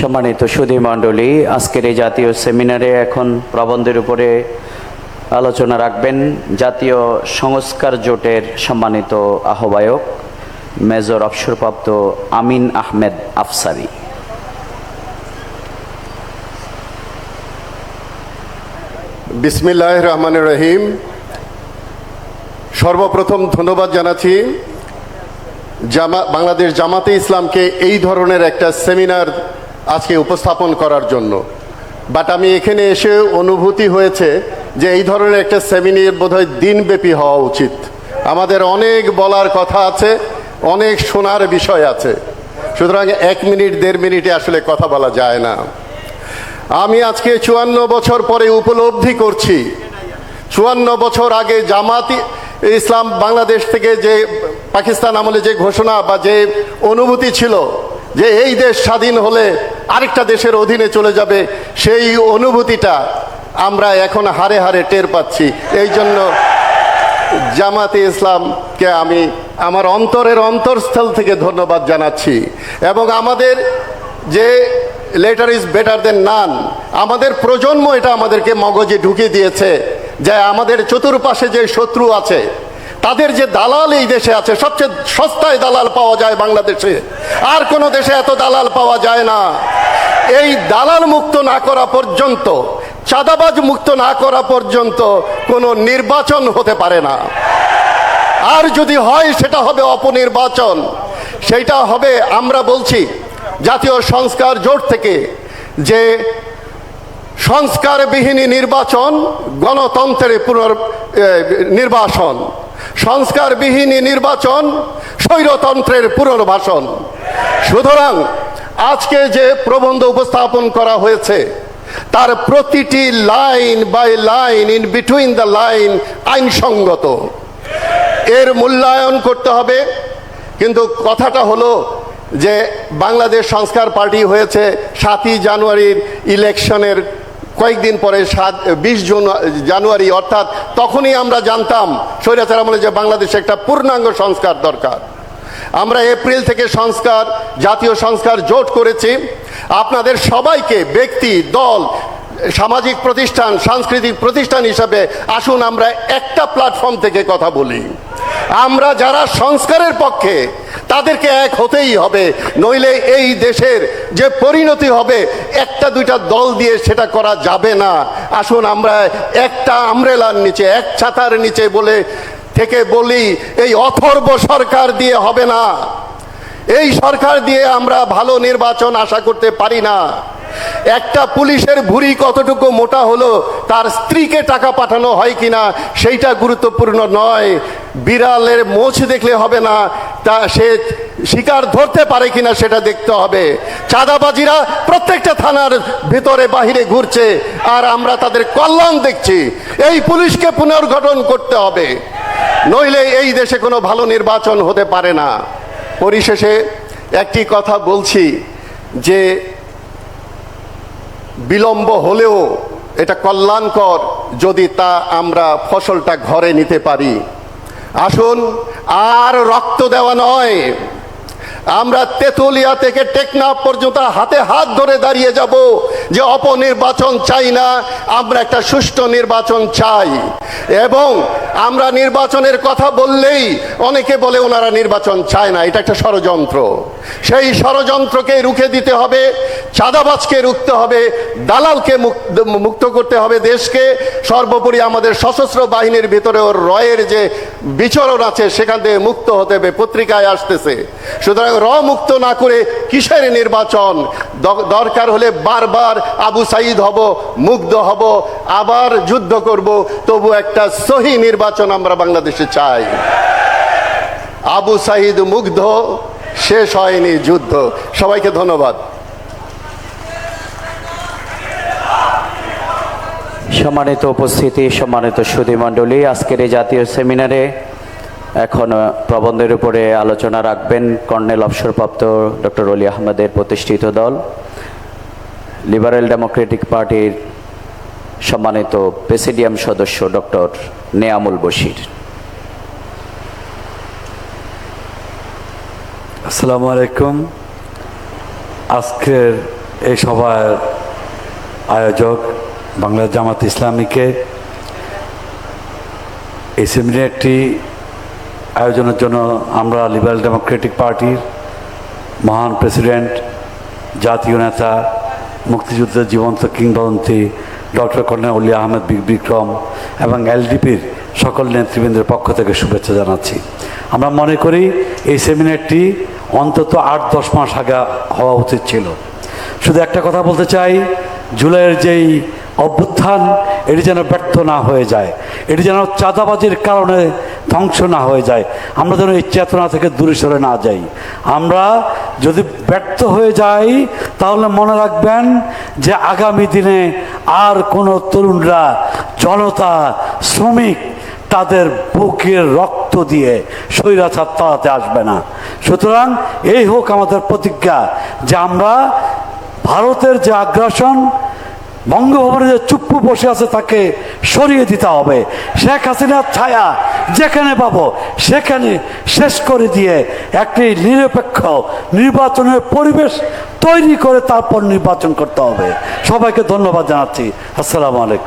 সম্মানিত সুধী মণ্ডলী, আজকের এই জাতীয় সেমিনারে এখন প্রবন্ধের উপরে আলোচনা রাখবেন জাতীয় সংস্কার জোটের সম্মানিত আহ্বায়ক, মেজর অবসরপ্রাপ্ত আমিন আহমেদ আফসারি। বিসমিল্লাহ রহমান রহিম। সর্বপ্রথম ধন্যবাদ জানাচ্ছি জামা বাংলাদেশ জামাতে ইসলামকে এই ধরনের একটা সেমিনার আজকে উপস্থাপন করার জন্য। বাট আমি এখানে এসে অনুভূতি হয়েছে যে এই ধরনের একটা সেমিনার বোধহয় দিনব্যাপী হওয়া উচিত। আমাদের অনেক বলার কথা আছে, অনেক শোনার বিষয় আছে। সুতরাং এক মিনিট, দেড় মিনিটে আসলে কথা বলা যায় না। আমি আজকে চুয়ান্ন বছর পরে উপলব্ধি করছি। চুয়ান্ন বছর আগে জামাতি ইসলাম বাংলাদেশ থেকে যে পাকিস্তান আমলে যে ঘোষণা বা যে অনুভূতি ছিল যে এই দেশ স্বাধীন হলে আরেকটা দেশের অধীনে চলে যাবে, সেই অনুভূতিটা আমরা এখন হারে হারে টের পাচ্ছি। এই জন্য জামাতে ইসলামকে আমি আমার অন্তরের অন্তরস্থল থেকে ধন্যবাদ জানাচ্ছি। এবং আমাদের যে letter is better than none আমাদের প্রজন্ম এটা আমাদেরকে মগজে ঢুকিয়ে দিয়েছে যে আমাদের চতুর্পাশে যে শত্রু আছে তাদের যে দালাল এই দেশে আছে সবচেয়ে সস্তায় দালাল পাওয়া যায় বাংলাদেশে। আর কোনো দেশে এত দালাল পাওয়া যায় না। এই দালাল মুক্ত না করা পর্যন্ত চাঁদাবাজ মুক্ত না করা পর্যন্ত কোনো নির্বাচন হতে পারে না। আর যদি হয় সেটা হবে অপনির্বাচন। সেটা হবে আমরা বলছি জাতীয় সংস্কার জোট থেকে যে সংস্কারবিহীনী নির্বাচন গণতন্ত্রের পুনর এ, নির্বাসন। সংস্কারবিহীনী নির্বাচন স্বৈরতন্ত্রের পুনর্বাসন। সুতরাং আজকে যে প্রবন্ধ উপস্থাপন করা হয়েছে, তার প্রতিটি line by line in between the line আইনসঙ্গত। এর মূল্যায়ন করতে হবে, কিন্তু কথাটা হলো যে বাংলাদেশ সংস্কার পার্টি হয়েছে সাতই জানুয়ারির ইলেকশনের কয়েকদিন পরে সাত, বিশ জুন, জানুয়ারি, অর্থাৎ তখনই আমরা জানতাম স্বৈরাচার আমলে যে বাংলাদেশে একটা পূর্ণাঙ্গ সংস্কার দরকার। আমরা এপ্রিল থেকে সংস্কার, জাতীয় সংস্কার জোট করেছি। আপনাদের সবাইকে ব্যক্তি, দল, সামাজিক প্রতিষ্ঠান, সাংস্কৃতিক প্রতিষ্ঠান হিসাবে আসুন আমরা একটা প্ল্যাটফর্ম থেকে কথা বলি। আমরা যারা সংস্কারের পক্ষে তাদেরকে এক হতেই হবে। নইলে এই দেশের যে পরিণতি হবে, একটা দুইটা দল দিয়ে সেটা করা যাবে না। আসুন আমরা একটা আমরেলার নিচে, এক ছাতার নিচে বলে থেকে বলি, এই অথর্ব সরকার দিয়ে হবে না। এই সরকার দিয়ে আমরা ভালো নির্বাচন আশা করতে পারি না। একটা পুলিশের ভুঁড়ি কতটুকু মোটা হলো, তার স্ত্রীকে টাকা পাঠানো হয় কিনা, সেইটা গুরুত্বপূর্ণ নয়। বিড়ালের মোছ দেখলে হবে না, তা সে শিকার ধরতে পারে কিনা সেটা দেখতে হবে। চাঁদাবাজিরা প্রত্যেকটা থানার ভিতরে বাহিরে ঘুরছে, আর আমরা তাদের কল্যাণ দেখছি। এই পুলিশকে পুনর্গঠন করতে হবে। নইলে এই দেশে কোনো ভালো নির্বাচন হতে পারে না। পরিশেষে একটি কথা বলছি যে, বিলম্ব হলেও এটা কল্যাণকর যদি তা আমরা ফসলটা ঘরে নিতে পারি। আসুন আর রক্ত দেওয়া নয়। আমরা তেতুলিয়া থেকে টেকনাফ পর্যন্ত হাতে হাত ধরে দাঁড়িয়ে যাব যে অপনির্বাচন চাই না, আমরা একটা সুষ্ঠু নির্বাচন চাই। এবং আমরা নির্বাচনের কথা বললেই অনেকে বলে ওনারা নির্বাচন চায় না, এটা একটা ষড়যন্ত্র। সেই ষড়যন্ত্রকে রুখে দিতে হবে, চাঁদাবাজকে রুখতে হবে, দালালকে মুক্ত- করতে হবে দেশকে। সর্বোপরি আমাদের সশস্ত্র বাহিনীর ভিতরে ওর রয়ের যে বিচরণ আছে, সেখান থেকে মুক্ত হতে হবে, পত্রিকায় আসতেছে। সুতরাং র মুক্ত না করে কিসের নির্বাচন? দরকার হলে বারবার আবু সাইদ হব, মুগ্ধ হব, আবার যুদ্ধ করব। তবু একটা সহি নির্বাচন আমরা বাংলাদেশে চাই। আবু সাইদ মুগ্ধ, শেষ হয়নি যুদ্ধ। সবাইকে ধন্যবাদ। সম্মানিত উপস্থিতি, সম্মানিত সুধী মণ্ডলী, আজকের এই জাতীয় সেমিনারে এখন প্রবন্ধের উপরে আলোচনা রাখবেন কর্নেল অবসরপ্রাপ্ত ডক্টর অলি আহমেদের প্রতিষ্ঠিত দল, লিবারেল ডেমোক্রেটিক পার্টির সম্মানিত প্রেসিডিয়াম সদস্য ডক্টর নেয়ামুল বশির। আসসালামু আলাইকুম। আজকের এই সভার আয়োজক বাংলা জামাত ইসলামীকে, এই সেমিনারটি আয়োজনের জন্য আমরা লিবারেল ডেমোক্রেটিক পার্টির মহান প্রেসিডেন্ট, জাতীয় নেতা, মুক্তিযুদ্ধের জীবন্ত কিংবদন্তি ডক্টর কর্নেল উল্লি আহমেদ বিক্রম এবং এলডিপির সকল নেতৃবৃন্দের পক্ষ থেকে শুভেচ্ছা জানাচ্ছি। আমরা মনে করি এই সেমিনারটি অন্তত আট দশ মাস আগে হওয়া উচিত ছিল। শুধু একটা কথা বলতে চাই, জুলাইয়ের যেই অভ্যুত্থান, এটি যেন ব্যর্থ না হয়ে যায়। এটি যেন চাঁদাবাজির কারণে ধ্বংস না হয়ে যায়। আমরা যেন এই চেতনা থেকে দূরে সরে না যাই। আমরা যদি ব্যর্থ হয়ে যাই, তাহলে মনে রাখবেন যে আগামী দিনে আর কোনো তরুণরা জনতা, শ্রমিক তাদের বুকের রক্ত দিয়ে স্বৈরাচার তাড়াতে আসবে না। সুতরাং এই হোক আমাদের প্রতিজ্ঞা যে আমরা ভারতের যে আগ্রাসন বঙ্গভবনে যে চুপ্পু বসে আছে তাকে সরিয়ে দিতে হবে। শেখ হাসিনার ছায়া যেখানে পাবো, সেখানে শেষ করে দিয়ে একটি নিরপেক্ষ নির্বাচনের পরিবেশ তৈরি করে তারপর নির্বাচন করতে হবে। সবাইকে ধন্যবাদ জানাচ্ছি। আসসালামু আলাইকুম।